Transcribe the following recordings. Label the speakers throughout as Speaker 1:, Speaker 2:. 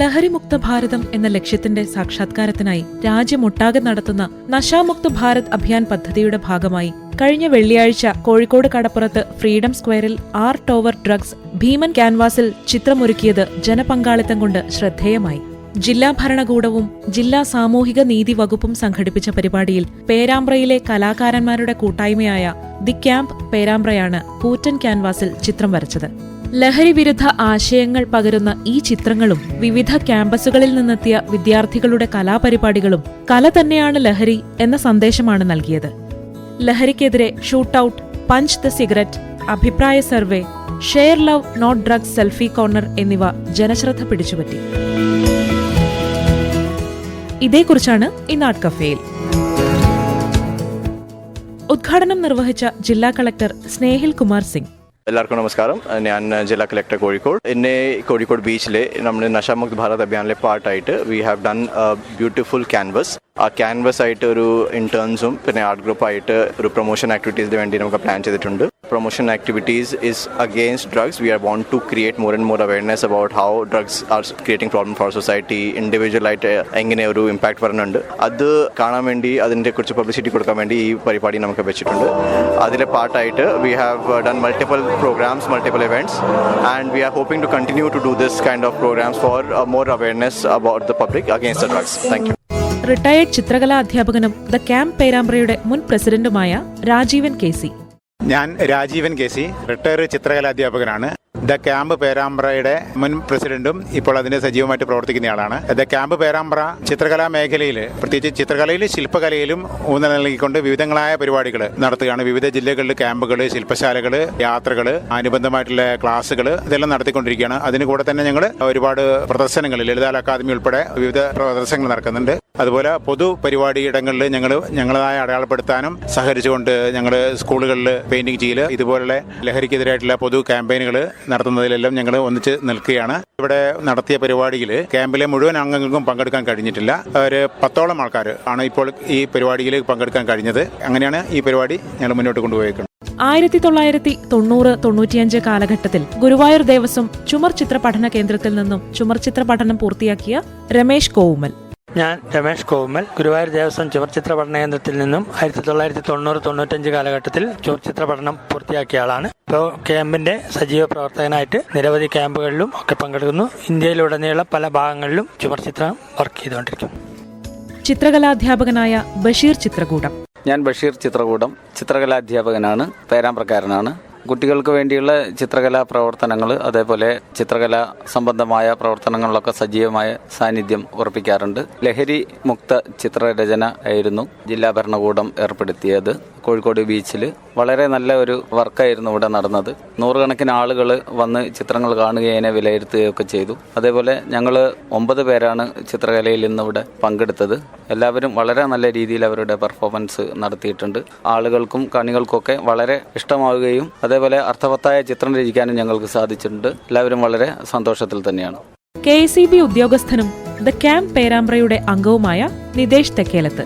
Speaker 1: ലഹരിമുക്ത ഭാരതം എന്ന ലക്ഷ്യത്തിന്റെ സാക്ഷാത്കാരത്തിനായി രാജ്യമൊട്ടാകെ നടത്തുന്ന നശാമുക്ത ഭാരത് അഭിയാൻ പദ്ധതിയുടെ ഭാഗമായി കഴിഞ്ഞ വെള്ളിയാഴ്ച കോഴിക്കോട് കടപ്പുറത്ത് ഫ്രീഡം സ്ക്വയറിൽ ആർ ഓവർ ഡ്രഗ്സ് ഭീമൻ ക്യാൻവാസിൽ ചിത്രമൊരുക്കിയത് ജനപങ്കാളിത്തം കൊണ്ട് ശ്രദ്ധേയമായി. ജില്ലാ ഭരണകൂടവും ജില്ലാ സാമൂഹിക നീതി വകുപ്പും സംഘടിപ്പിച്ച പരിപാടിയിൽ പേരാമ്പ്രയിലെ കലാകാരന്മാരുടെ കൂട്ടായ്മയായ ദി ക്യാമ്പ് പേരാമ്പ്രയാണ് കൂറ്റൻ ക്യാൻവാസിൽ ചിത്രം വരച്ചത്. ലഹരി വിരുദ്ധ ആശയങ്ങൾ പകരുന്ന ഈ ചിത്രങ്ങളും വിവിധ ക്യാമ്പസുകളിൽ നിന്നെത്തിയ വിദ്യാർത്ഥികളുടെ കലാപരിപാടികളും കല തന്നെയാണ് ലഹരി എന്ന സന്ദേശമാണ് നൽകിയത്. ലഹരിക്കെതിരെ ഷൂട്ടൌട്ട് പഞ്ച് ദ സിഗരറ്റ് അഭിപ്രായ survey share love not drugs selfie corner എന്നിവ ജനശ്രദ്ധ പിടിച്ചുപറ്റി. ഇതേക്കുറിച്ചാണ് ഇന്നാട് കഫേയിൽ. ഉദ്ഘാടനം നിർവഹിച്ച ജില്ലാ കളക്ടർ സ്നേഹിൽ കുമാർ സിംഗ്.
Speaker 2: എല്ലാവർക്കും നമസ്കാരം. ഞാൻ ജില്ലാ കളക്ടർ കോഴിക്കോട്. എന്നെ കോഴിക്കോട് ബീച്ചിലെ നമ്മുടെ നശാമുക്ത് ഭാരത് അഭിയാനിലെ പാർട്ടായിട്ട് we have done beautiful canvas ആ ക്യാൻവസ് ആയിട്ട് ഒരു ഇന്റേൺസും പിന്നെ ആർട്ട് ഗ്രൂപ്പായിട്ട് ഒരു പ്രൊമോഷൻ ആക്ടിവിറ്റീസിന് വേണ്ടി നമുക്ക് പ്ലാൻ ചെയ്തിട്ടുണ്ട്. Promotion activities is against drugs. We are want to create more and more awareness about how drugs are creating problem for society. Individual എങ്ങനെ ഒരു ഇമ്പാക്ട് വരുന്നുണ്ട്. അത് കാണാൻ വേണ്ടി അതിന്റെ കുറിച്ച് പബ്ലിസിറ്റി കൊടുക്കാൻ വേണ്ടി ഈ പരിപാടി നമുക്ക് വെച്ചിട്ടുണ്ട്. അതിലെ പാർട്ടായിട്ട് we have done multiple programs multiple events and we are hoping to continue to do this kind of programs for more awareness about the public against the drugs thank you
Speaker 1: retired ചിത്രകലാ അധ്യാപകനും the camp പേരാമ്പ്രയുടെ മുൻ പ്രസിഡന്റുമായ Rajeevan K C.
Speaker 3: ഞാൻ Rajeevan K C retired ചിത്രകലാധ്യാപകനാണ്. The camp പേരാമ്പ്രയുടെ മുൻ പ്രസിഡന്റും ഇപ്പോൾ അതിന്റെ സജീവമായിട്ട് പ്രവർത്തിക്കുന്നയാളാണ്. ദ ക്യാമ്പ് പേരാമ്പ്ര ചിത്രകലാ മേഖലയിൽ പ്രത്യേകിച്ച് ചിത്രകലയിലും ശില്പകലയിലും ഊന്നൽ നൽകിക്കൊണ്ട് വിവിധങ്ങളായ പരിപാടികൾ നടത്തുകയാണ്. വിവിധ ജില്ലകളിൽ ക്യാമ്പുകൾ ശില്പശാലകൾ യാത്രകൾ അനുബന്ധമായിട്ടുള്ള ക്ലാസ്സുകൾ ഇതെല്ലാം നടത്തിക്കൊണ്ടിരിക്കുകയാണ്. അതിന് കൂടെ തന്നെ ഞങ്ങൾ ഒരുപാട് പ്രദർശനങ്ങൾ ലളിതാൽ അക്കാദമി ഉൾപ്പെടെ വിവിധ പ്രദർശനങ്ങൾ നടക്കുന്നുണ്ട്. അതുപോലെ പൊതു പരിപാടിയിടങ്ങളിൽ ഞങ്ങൾ ഞങ്ങളതായ അടയാളപ്പെടുത്താനും സഹകരിച്ചുകൊണ്ട് ഞങ്ങൾ സ്കൂളുകളിൽ പെയിന്റിംഗ് ചെയ്യൽ ഇതുപോലുള്ള ലഹരിക്കെതിരായിട്ടുള്ള പൊതു ക്യാമ്പയിനുകൾ നടത്തുന്നതിലെല്ലാം ഞങ്ങൾ ഒന്നിച്ച് നിൽക്കുകയാണ്. ഇവിടെ നടത്തിയ പരിപാടിയിൽ ക്യാമ്പിലെ മുഴുവൻ അംഗങ്ങൾക്കും പങ്കെടുക്കാൻ കഴിഞ്ഞിട്ടില്ല. ഒരു പത്തോളം ആൾക്കാർ ആണ് ഇപ്പോൾ ഈ പരിപാടിയിൽ പങ്കെടുക്കാൻ കഴിഞ്ഞത്. അങ്ങനെയാണ് ഈ പരിപാടി ഞങ്ങൾ മുന്നോട്ട് കൊണ്ടുപോയിരിക്കുന്നത്
Speaker 1: ആയിരത്തി തൊള്ളായിരത്തി തൊണ്ണൂറ് തൊണ്ണൂറ്റിയഞ്ച് കാലഘട്ടത്തിൽ ഗുരുവായൂർ ദേവസ്വം ചുമർ ചിത്ര പഠന കേന്ദ്രത്തിൽ നിന്നും ചുമർ ചിത്ര പഠനം പൂർത്തിയാക്കിയ രമേശ് കോവുമൽ.
Speaker 4: ഞാൻ രമേഷ് കോവുമ്മൽ. ഗുരുവായൂർ ദേവസ്വം ചുവർച്ചിത്ര പഠന കേന്ദ്രത്തിൽ നിന്നും ആയിരത്തി തൊള്ളായിരത്തി തൊണ്ണൂറ് തൊണ്ണൂറ്റഞ്ച് കാലഘട്ടത്തിൽ ചുവർച്ചിത്ര പഠനം പൂർത്തിയാക്കിയ ആളാണ്. ഇപ്പോൾ ക്യാമ്പിന്റെ സജീവ പ്രവർത്തകനായിട്ട് നിരവധി ക്യാമ്പുകളിലും ഒക്കെ പങ്കെടുക്കുന്നു. ഇന്ത്യയിലുടനീളം പല ഭാഗങ്ങളിലും ചുവർച്ചിത്രം വർക്ക് ചെയ്തുകൊണ്ടിരിക്കും
Speaker 1: ചിത്രകലാധ്യാപകനായ ബഷീർ ചിത്രകൂടം.
Speaker 5: ഞാൻ ബഷീർ ചിത്രകൂടം. ചിത്രകലാധ്യാപകനാണ്. പേരാമ്പ്രക്കാരനാണ്. കുട്ടികൾക്ക് വേണ്ടിയുള്ള ചിത്രകലാ പ്രവർത്തനങ്ങൾ അതേപോലെ ചിത്രകലാ സംബന്ധമായ പ്രവർത്തനങ്ങളിലൊക്കെ സജീവമായ സാന്നിധ്യം ഉറപ്പിക്കാറുണ്ട്. ലഹരി മുക്ത ചിത്രരചന ആയിരുന്നു ജില്ലാ ഭരണകൂടം ഏർപ്പെടുത്തിയത്. കോഴിക്കോട് ബീച്ചിൽ വളരെ നല്ല ഒരു വർക്കായിരുന്നു ഇവിടെ നടന്നത്. നൂറുകണക്കിന് ആളുകൾ വന്ന് ചിത്രങ്ങൾ കാണുകയും അതിനെ വിലയിരുത്തുകയൊക്കെ ചെയ്തു. അതേപോലെ ഞങ്ങൾ ഒമ്പത് പേരാണ് ചിത്രകലയിൽ ഇന്ന് ഇവിടെ പങ്കെടുത്തത്. എല്ലാവരും വളരെ നല്ല രീതിയിൽ അവരുടെ പെർഫോമൻസ് നടത്തിയിട്ടുണ്ട്. ആളുകൾക്കും കണികൾക്കൊക്കെ വളരെ ഇഷ്ടമാവുകയും അതേപോലെ അർത്ഥവത്തായ ചിത്രം രചിക്കാനും ഞങ്ങൾക്ക് സാധിച്ചിട്ടുണ്ട്. എല്ലാവരും വളരെ സന്തോഷത്തിൽ തന്നെയാണ്.
Speaker 1: കെ സി ബി ഉദ്യോഗസ്ഥനും ദ ക്യാമ്പ് പേരാമ്പ്രയുടെ അംഗവുമായ നിതേഷ് തെക്കേലത്ത്.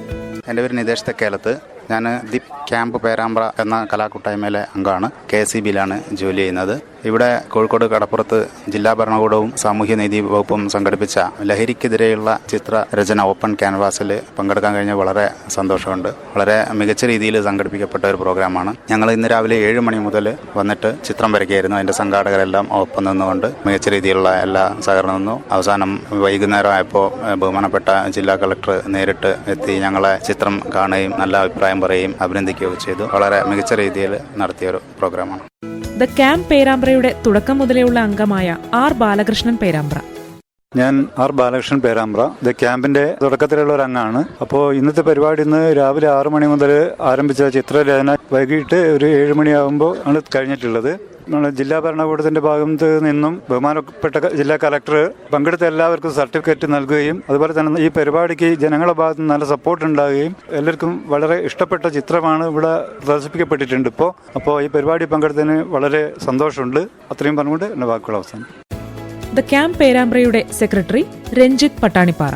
Speaker 6: എന്റെ പേര് നിതേഷ് തെക്കേലത്ത്. ഞാൻ ദി ക്യാമ്പ് പേരാമ്പ്ര എന്ന കലാകൂട്ടായ്മയിലെ അംഗമാണ്. കെ സി ബിയിലാണ് ജോലി ചെയ്യുന്നത്. ഇവിടെ കോഴിക്കോട് കടപ്പുറത്ത് ജില്ലാ ഭരണകൂടവും സാമൂഹ്യനീതി വകുപ്പും സംഘടിപ്പിച്ച ലഹരിക്കെതിരെയുള്ള ചിത്രരചന ഓപ്പൺ ക്യാൻവാസിൽ പങ്കെടുക്കാൻ കഴിഞ്ഞ വളരെ സന്തോഷമുണ്ട്. വളരെ മികച്ച രീതിയിൽ സംഘടിപ്പിക്കപ്പെട്ട ഒരു പ്രോഗ്രാമാണ്. ഞങ്ങൾ ഇന്ന് രാവിലെ ഏഴ് മണി മുതൽ വന്നിട്ട് ചിത്രം വരയ്ക്കുകയായിരുന്നു. അതിന്റെ സംഘാടകരെല്ലാം ഒപ്പം നിന്നുകൊണ്ട് മികച്ച രീതിയിലുള്ള എല്ലാ സഹകരണം നിന്നു. അവസാനം വൈകുന്നേരം ആയപ്പോൾ ബഹുമാനപ്പെട്ട ജില്ലാ കളക്ടർ നേരിട്ട് എത്തി ഞങ്ങളെ ചിത്രം കാണുകയും നല്ല അഭിപ്രായം പറയുകയും അഭിനന്ദിക്കുകയൊക്കെ ചെയ്തു. വളരെ മികച്ച രീതിയിൽ നടത്തിയ ഒരു പ്രോഗ്രാമാണ്.
Speaker 1: ദ ക്യാമ്പ് പേരാമ്പ്രയുടെ തുടക്കം മുതലെയുള്ള അംഗമായ ആർ ബാലകൃഷ്ണൻ പേരാമ്പ്ര.
Speaker 7: ഞാൻ ആർ ബാലകൃഷ്ണൻ പേരാമ്പ്ര. ഇത് ക്യാമ്പിന്റെ തുടക്കത്തിലുള്ള ഒരു അംഗമാണ്. അപ്പോൾ ഇന്നത്തെ പരിപാടി ഇന്ന് രാവിലെ ആറു മണി മുതൽ ആരംഭിച്ച ചിത്രരചന. വൈകിട്ട് ഒരു ഏഴ് മണിയാകുമ്പോൾ ആണ് കഴിഞ്ഞിട്ടുള്ളത്. നമ്മുടെ ജില്ലാ ഭരണകൂടത്തിന്റെ ഭാഗത്ത് നിന്നും ബഹുമാനപ്പെട്ട ജില്ലാ കലക്ടർ പങ്കെടുത്ത എല്ലാവർക്കും സർട്ടിഫിക്കറ്റ് നൽകുകയും അതുപോലെ തന്നെ ഈ പരിപാടിക്ക് ജനങ്ങളുടെ ഭാഗത്ത് നിന്ന് നല്ല സപ്പോർട്ട് ഉണ്ടാകുകയും എല്ലാവർക്കും വളരെ ഇഷ്ടപ്പെട്ട ചിത്രമാണ് ഇവിടെ പ്രദർശിപ്പിക്കപ്പെട്ടിട്ടുണ്ട് ഇപ്പോൾ അപ്പോൾ ഈ പരിപാടി പങ്കെടുത്തതിന് വളരെ സന്തോഷമുണ്ട്. അത്രയും പറഞ്ഞുകൊണ്ട് എന്റെ വാക്കുകൾ അവസാനം
Speaker 1: ദ ക്യാമ്പ് പേരാമ്പ്രയുടെ സെക്രട്ടറി രഞ്ജിത്ത് പട്ടാണിപ്പാറ.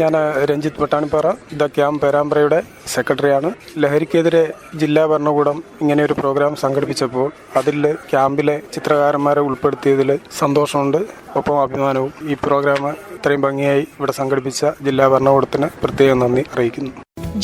Speaker 8: ഞാൻ രഞ്ജിത്ത് പട്ടാണിപ്പാറ ദ ക്യാമ്പ് പേരാമ്പ്രയുടെ സെക്രട്ടറിയാണ്. ലഹരിക്കെതിരെ ജില്ലാ ഭരണകൂടം ഇങ്ങനെ ഒരു പ്രോഗ്രാം സംഘടിപ്പിച്ചപ്പോൾ അതിൽ ക്യാമ്പിലെ ചിത്രകാരന്മാരെ ഉൾപ്പെടുത്തിയതിൽ സന്തോഷമുണ്ട്. ഒപ്പം അഭിമാനവും ഈ പ്രോഗ്രാം ഇത്രയും ഭംഗിയായി ഇവിടെ സംഘടിപ്പിച്ച ജില്ലാ ഭരണകൂടത്തിന് പ്രത്യേകം നന്ദി അറിയിക്കുന്നു.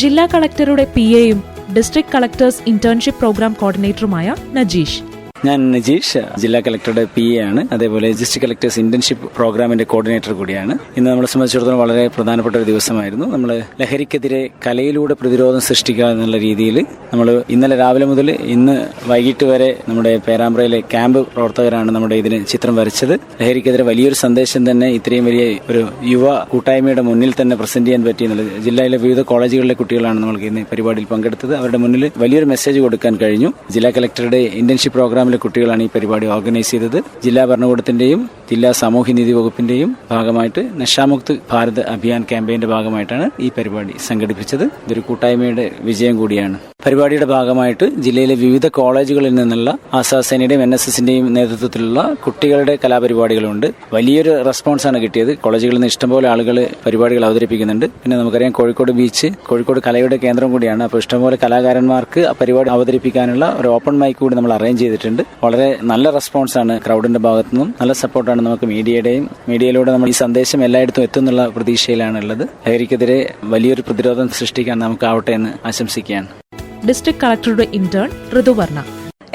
Speaker 1: ജില്ലാ കളക്ടറുടെ പി എയും ഡിസ്ട്രിക്ട് കളക്ടേഴ്സ് ഇന്റേൺഷിപ്പ് പ്രോഗ്രാം കോർഡിനേറ്ററുമായ നജീഷ്.
Speaker 9: ഞാൻ നജീഷ് ജില്ലാ കളക്ടറുടെ പി എ ആണ്. അതേപോലെ ഡിസ്ട്രിക്ട് കളക്ടേഴ്സ് ഇന്റേൺഷിപ്പ് പ്രോഗ്രാമിന്റെ കോർഡിനേറ്റർ കൂടിയാണ്. ഇന്ന് നമ്മളെ സംബന്ധിച്ചിടത്തോളം വളരെ പ്രധാനപ്പെട്ട ഒരു ദിവസമായിരുന്നു. നമ്മൾ ലഹരിക്കെതിരെ കലയിലൂടെ പ്രതിരോധം സൃഷ്ടിക്കുക എന്നുള്ള രീതിയിൽ നമ്മൾ ഇന്നലെ രാവിലെ മുതൽ ഇന്ന് വൈകിട്ട് വരെ നമ്മുടെ പേരാമ്പ്രയിലെ ക്യാമ്പ് പ്രവർത്തകരാണ് നമ്മുടെ ഇതിന് ചിത്രം വരച്ചത്. ലഹരിക്കെതിരെ വലിയൊരു സന്ദേശം തന്നെ ഇത്രയും വലിയ ഒരു യുവ കൂട്ടായ്മയുടെ മുന്നിൽ തന്നെ പ്രസന്റ് ചെയ്യാൻ പറ്റി എന്നുള്ളത് ജില്ലയിലെ വിവിധ കോളേജുകളിലെ കുട്ടികളാണ് നമ്മൾക്ക് ഇന്ന് പരിപാടിയിൽ പങ്കെടുത്തത്. അവരുടെ മുന്നിൽ വലിയൊരു മെസ്സേജ് കൊടുക്കാൻ കഴിഞ്ഞു. ജില്ലാ കളക്ടറുടെ ഇന്റേൺഷിപ്പ് പ്രോഗ്രാമിലെ കുട്ടികളാണ് ഈ പരിപാടി ഓർഗനൈസ് ചെയ്തത്. ജില്ലാ ഭരണകൂടത്തിന്റെയും ജില്ലാ സാമൂഹ്യനീതി വകുപ്പിന്റെയും ഭാഗമായിട്ട് നഷാമുക്ത് ഭാരത് അഭിയാൻ ക്യാമ്പയിന്റെ ഭാഗമായിട്ടാണ് ഈ പരിപാടി സംഘടിപ്പിച്ചത്. ഇതൊരു കൂട്ടായ്മയുടെ വിജയം കൂടിയാണ്. പരിപാടിയുടെ ഭാഗമായിട്ട് ജില്ലയിലെ വിവിധ കോളേജുകളിൽ നിന്നുള്ള ആസാസേനയുടെയും എൻ എസ് എസിന്റെയും നേതൃത്വത്തിലുള്ള കുട്ടികളുടെ കലാപരിപാടികളുണ്ട്. വലിയൊരു റെസ്പോൺസ് ആണ് കിട്ടിയത്. കോളേജുകളിൽ നിന്ന് ഇഷ്ടംപോലെ ആളുകൾ പരിപാടികൾ അവതരിപ്പിക്കുന്നുണ്ട്. പിന്നെ നമുക്കറിയാം കോഴിക്കോട് ബീച്ച് കോഴിക്കോട് കലയുടെ കേന്ദ്രം കൂടിയാണ്. അപ്പോൾ ഇഷ്ടംപോലെ കലാകാരന്മാർക്ക് ആ പരിപാടി അവതരിപ്പിക്കാനുള്ള ഒരു ഓപ്പൺ മൈക്ക് കൂടി നമ്മൾ അറേഞ്ച് ചെയ്തിട്ടുണ്ട്. വളരെ നല്ല റെസ്പോൺസ് ആണ് ക്രൗഡിന്റെ ഭാഗത്തു നിന്നും. നല്ല സപ്പോർട്ടാണ് നമുക്ക് മീഡിയയുടെയും മീഡിയയിലൂടെ നമ്മൾ ഈ സന്ദേശം എല്ലായിടത്തും എത്തുന്നുള്ള പ്രതീക്ഷയിലാണ് ഉള്ളത് ലഹരിക്കെതിരെ വലിയൊരു പ്രതിരോധം സൃഷ്ടിക്കാൻ നമുക്കാവട്ടെ എന്ന് ആശംസിക്കുകയാണ്.
Speaker 1: ഡിസ്ട്രിക്ട് കളക്ടറുടെ ഇന്റേൺ ഋതുവർണ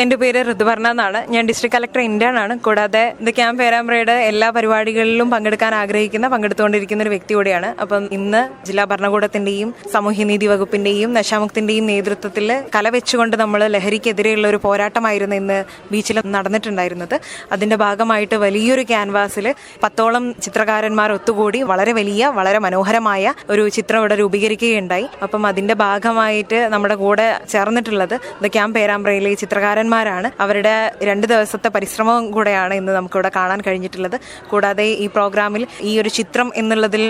Speaker 10: എന്റെ പേര് ഋതുവർണ എന്നാണ്. ഞാൻ ഡിസ്ട്രിക്ട് കളക്ടർ ഇന്റേൺ ആണ് കൂടാതെ ദ ക്യാമ്പ് പേരാമ്പ്രയുടെ എല്ലാ പരിപാടികളിലും പങ്കെടുക്കാൻ ആഗ്രഹിക്കുന്ന പങ്കെടുത്തുകൊണ്ടിരിക്കുന്ന ഒരു വ്യക്തി കൂടിയാണ്. അപ്പം ഇന്ന് ജില്ലാ ഭരണകൂടത്തിന്റെയും സാമൂഹ്യനീതി വകുപ്പിന്റെയും നശാമുക്തിന്റെയും നേതൃത്വത്തിൽ കല വെച്ചുകൊണ്ട് നമ്മൾ ലഹരിക്കെതിരെയുള്ള ഒരു പോരാട്ടമായിരുന്നു ഇന്ന് ബീച്ചിൽ നടന്നിട്ടുണ്ടായിരുന്നത്. അതിന്റെ ഭാഗമായിട്ട് വലിയൊരു ക്യാൻവാസിൽ പത്തോളം ചിത്രകാരന്മാർ ഒത്തുകൂടി വളരെ വലിയ വളരെ മനോഹരമായ ഒരു ചിത്രം ഇവിടെ രൂപീകരിക്കുകയുണ്ടായി. അപ്പം അതിന്റെ ഭാഗമായിട്ട് നമ്മുടെ കൂടെ ചേർന്നിട്ടുള്ളത് ദ ക്യാമ്പ് പേരാമ്പ്രയിലെ ഈ ചിത്രകാരന്മാരാണ് അവരുടെ രണ്ട് ദിവസത്തെ പരിശ്രമവും കൂടെയാണ് ഇന്ന് നമുക്കിവിടെ കാണാൻ കഴിഞ്ഞിട്ടുള്ളത്. കൂടാതെ ഈ പ്രോഗ്രാമിൽ ഈ ഒരു ചിത്രം എന്നുള്ളതിൽ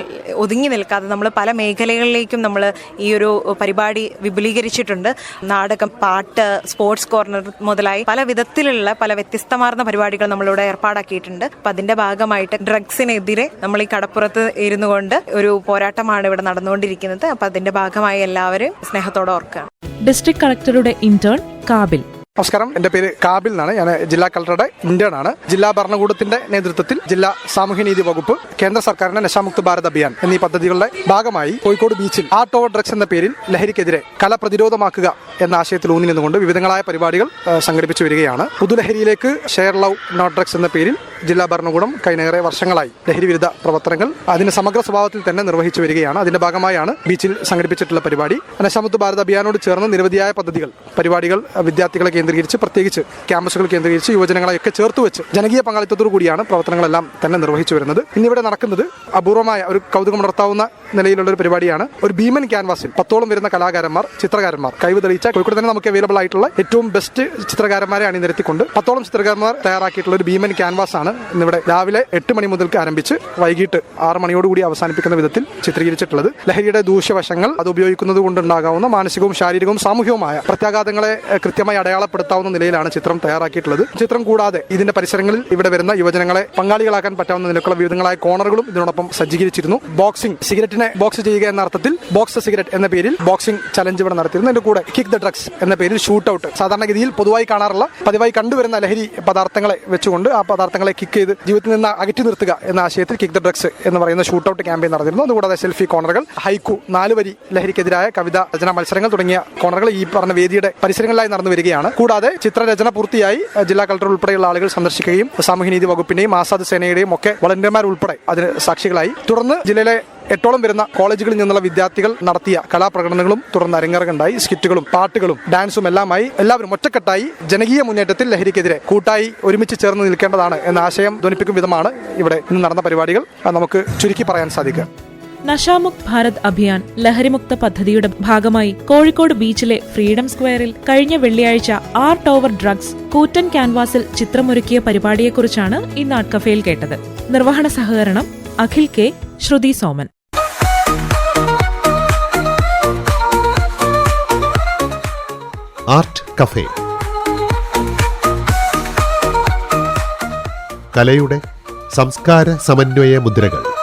Speaker 10: ഒതുങ്ങി നിൽക്കാതെ നമ്മൾ പല മേഖലകളിലേക്കും നമ്മൾ ഈ ഒരു പരിപാടി വിപുലീകരിച്ചിട്ടുണ്ട്. നാടകം പാട്ട് സ്പോർട്സ് കോർണർ മുതലായി പല വിധത്തിലുള്ള പല വ്യത്യസ്തമാർന്ന പരിപാടികൾ നമ്മളിവിടെ ഏർപ്പാടാക്കിയിട്ടുണ്ട്. അപ്പം അതിന്റെ ഭാഗമായിട്ട് ഡ്രഗ്സിനെതിരെ നമ്മൾ ഈ കടപ്പുറത്ത് ഇരുന്നു കൊണ്ട് ഒരു പോരാട്ടമാണ് ഇവിടെ നടന്നുകൊണ്ടിരിക്കുന്നത്. അപ്പം അതിന്റെ ഭാഗമായി എല്ലാവരും സ്നേഹത്തോടെ ഓർക്കുക.
Speaker 1: ഡിസ്ട്രിക്ട് കളക്ടറുടെ ഇന്റേൺ കാബിൽ.
Speaker 8: നമസ്കാരം. എന്റെ പേര് കാബിൽ എന്നാണ്. ഞാൻ ജില്ലാ കളക്ടറുടെ ഇന്റേൺ ആണ്. ജില്ലാ ഭരണകൂടത്തിന്റെ നേതൃത്വത്തിൽ ജില്ലാ സാമൂഹ്യനീതി വകുപ്പ് കേന്ദ്ര സർക്കാരിന്റെ നശാമുക്ത ഭാരത് അഭിയാൻ എന്നീ പദ്ധതികളുടെ ഭാഗമായി കോഴിക്കോട് ബീച്ചിൽ ആർട്ട് ഓവർ ഡ്രഗ്സ് എന്ന പേരിൽ ലഹരിക്കെതിരെ കല പ്രതിരോധമാക്കുക എന്ന ആശയത്തിൽ ഊന്നി നിന്നുകൊണ്ട് വിവിധങ്ങളായ പരിപാടികൾ സംഘടിപ്പിച്ചു വരികയാണ്. പുതുലഹരിയിലേക്ക് ഷെയർ ലവ് നോട്ട് ഡ്രഗ്സ് എന്ന പേരിൽ ജില്ലാ ഭരണകൂടം കഴിഞ്ഞേറെ വർഷങ്ങളായി ലഹരി വിരുദ്ധ പ്രവർത്തനങ്ങൾ അതിന് സമഗ്ര സ്വഭാവത്തിൽ തന്നെ നിർവഹിച്ചു വരികയാണ്. അതിന്റെ ഭാഗമായാണ് ബീച്ചിൽ സംഘടിപ്പിച്ചിട്ടുള്ള പരിപാടി. നശാമുക്ത ഭാരത് അഭിയാനോട് ചേർന്ന് നിരവധിയായ പദ്ധതികൾ പരിപാടികൾ വിദ്യാർത്ഥികളെ കേന്ദ്രീകരിച്ച് പ്രത്യേകിച്ച് ക്യാമ്പസുകൾ കേന്ദ്രീകരിച്ച് യുവജനങ്ങളെയൊക്കെ ചേർത്ത് വെച്ച് ജനകീയ പങ്കാളിത്തത്തോടു കൂടിയാണ് പ്രവർത്തനങ്ങളെല്ലാം തന്നെ നിർവഹിച്ചു വരുന്നത്. ഇന്നിവിടെ നടക്കുന്നത് അപൂർവമായ ഒരു കൗതുകമുണർത്താവുന്ന നിലയിലുള്ള ഒരു പരിപാടിയാണ്. ഒരു ഭീമൻ ക്യാൻവാസിൽ പത്തോളം വരുന്ന കലാകാരന്മാർ ചിത്രകാരന്മാർ കഴിവ് തെളിയിച്ച കോഴിക്കോട് തന്നെ നമുക്ക് അവൈലബിൾ ആയിട്ടുള്ള ഏറ്റവും ബെസ്റ്റ് ചിത്രകാരന്മാരെ അണിനിരത്തിക്കൊണ്ട് പത്തോളം ചിത്രകാരന്മാർ തയ്യാറാക്കിയിട്ടുള്ള ഒരു ഭീമൻ ക്യാൻവാസ് ആണ് ഇന്നിവിടെ രാവിലെ എട്ട് മണി മുതൽക്ക് ആരംഭിച്ച് വൈകിട്ട് ആറ് മണിയോടുകൂടി അവസാനിപ്പിക്കുന്ന വിധത്തിൽ ചിത്രീകരിച്ചിട്ടുള്ളത്. ലഹരിയുടെ ദൂഷ്യവശങ്ങൾ അത് ഉപയോഗിക്കുന്നത് കൊണ്ടുണ്ടാകാവുന്ന മാനസികവും ശാരീരികവും സാമൂഹികവുമായ പ്രത്യാഘാതങ്ങളെ കൃത്യമായി കൃത്യമായി അടയാളപ്പെടുത്താവുന്ന നിലയിലാണ് ചിത്രം തയ്യാറാക്കിയിട്ടുള്ളത്. ചിത്രം കൂടാതെ ഇതിന്റെ പരിസരങ്ങളിൽ ഇവിടെ വരുന്ന യുവജനങ്ങളെ പങ്കാളികളാക്കാൻ പറ്റാവുന്ന നിലക്കുള്ള വിവിധങ്ങളായ കോണറുകളും ഇതിനോടൊപ്പം സജ്ജീകരിച്ചിരുന്നു. ബോക്സിംഗ് സിഗരറ്റിനെ ബോക്സ് ചെയ്യുക എന്ന അർത്ഥത്തിൽ ബോക്സ് സിഗരറ്റ് എന്ന പേരിൽ ബോക്സിംഗ് ചലഞ്ച് ഇവിടെ നടത്തിയിരുന്നു. അതിന്റെ കൂടെ കിക്ക് ദ ഡ്രഗ്സ് എന്ന പേരിൽ ഷൂട്ട് ഔട്ട് സാധാരണഗതിയിൽ പൊതുവായി കാണാറുള്ള പതിവായി കണ്ടുവരുന്ന ലഹരി പദാർത്ഥങ്ങളെ വെച്ചുകൊണ്ട് ആ പദാർത്ഥങ്ങളെ കിക്ക് ചെയ്ത് ജീവിതത്തിൽ നിന്ന് അകറ്റി നിർത്തുക എന്ന ആശയത്തിൽ കിക്ക് ദ ഡ്രഗ്സ് എന്ന് പറയുന്ന ഷൂട്ട് ഔട്ട് ക്യാമ്പയിൻ നടന്നിരുന്നു. അതുകൂടാതെ സെൽഫി കോണറുകൾ ഹൈക്കു നാലുവരി ലഹരിക്കെതിരായ കവിത രചനാ മത്സരങ്ങൾ തുടങ്ങിയ കോണറുകൾ ഈ പറഞ്ഞ വേദിയുടെ പരിസരങ്ങളിലായി നടന്നു വരികയാണ്. കൂടാതെ ചിത്രരചന പൂർത്തിയായി ജില്ലാ കളക്ടർ ഉൾപ്പെടെയുള്ള ആളുകൾ സന്ദർശിക്കുകയും സാമൂഹ്യനീതി വകുപ്പിന്റെയും ആസാദ് സേനയുടെയും ഒക്കെ വളണ്ടിയർമാർ ഉൾപ്പെടെ അതിന് സാക്ഷികളായി. തുടർന്ന് ജില്ലയിലെ എട്ടോളം വരുന്ന കോളേജുകളിൽ നിന്നുള്ള വിദ്യാർത്ഥികൾ നടത്തിയ കലാപ്രകടനങ്ങളും തുടർന്ന് അരങ്ങേറുകയുണ്ടായി സ്കിറ്റുകളും പാട്ടുകളും ഡാൻസും എല്ലാമായി എല്ലാവരും ഒറ്റക്കെട്ടായി ജനകീയ മുന്നേറ്റത്തിൽ ലഹരിക്കെതിരെ കൂട്ടായി ഒരുമിച്ച് ചേർന്ന് നിൽക്കേണ്ടതാണ് എന്ന ആശയം ധ്വനിപ്പിക്കും വിധമാണ് ഇവിടെ ഇന്ന് നടന്ന പരിപാടികൾ. നമുക്ക് ചുരുക്കി പറയാൻ സാധിക്കുക.
Speaker 1: നഷാമുക്ത് ഭാരത് അഭിയാൻ ലഹരിമുക്ത പദ്ധതിയുടെ ഭാഗമായി കോഴിക്കോട് ബീച്ചിലെ ഫ്രീഡം സ്ക്വയറിൽ കഴിഞ്ഞ വെള്ളിയാഴ്ച ആർട്ട് ഓവർ ഡ്രഗ്സ് കൂറ്റൻ ക്യാൻവാസിൽ ചിത്രമൊരുക്കിയ പരിപാടിയെക്കുറിച്ചാണ് ഇന്ന് ആർട്ട് കഫേയിൽ കേട്ടത്. നിർവഹണ സഹകരണം Akhil K. Shruthi Soman.
Speaker 11: Art cafe. കലയുടെ സംസ്കാര സമന്വയ മുദ്രകൾ.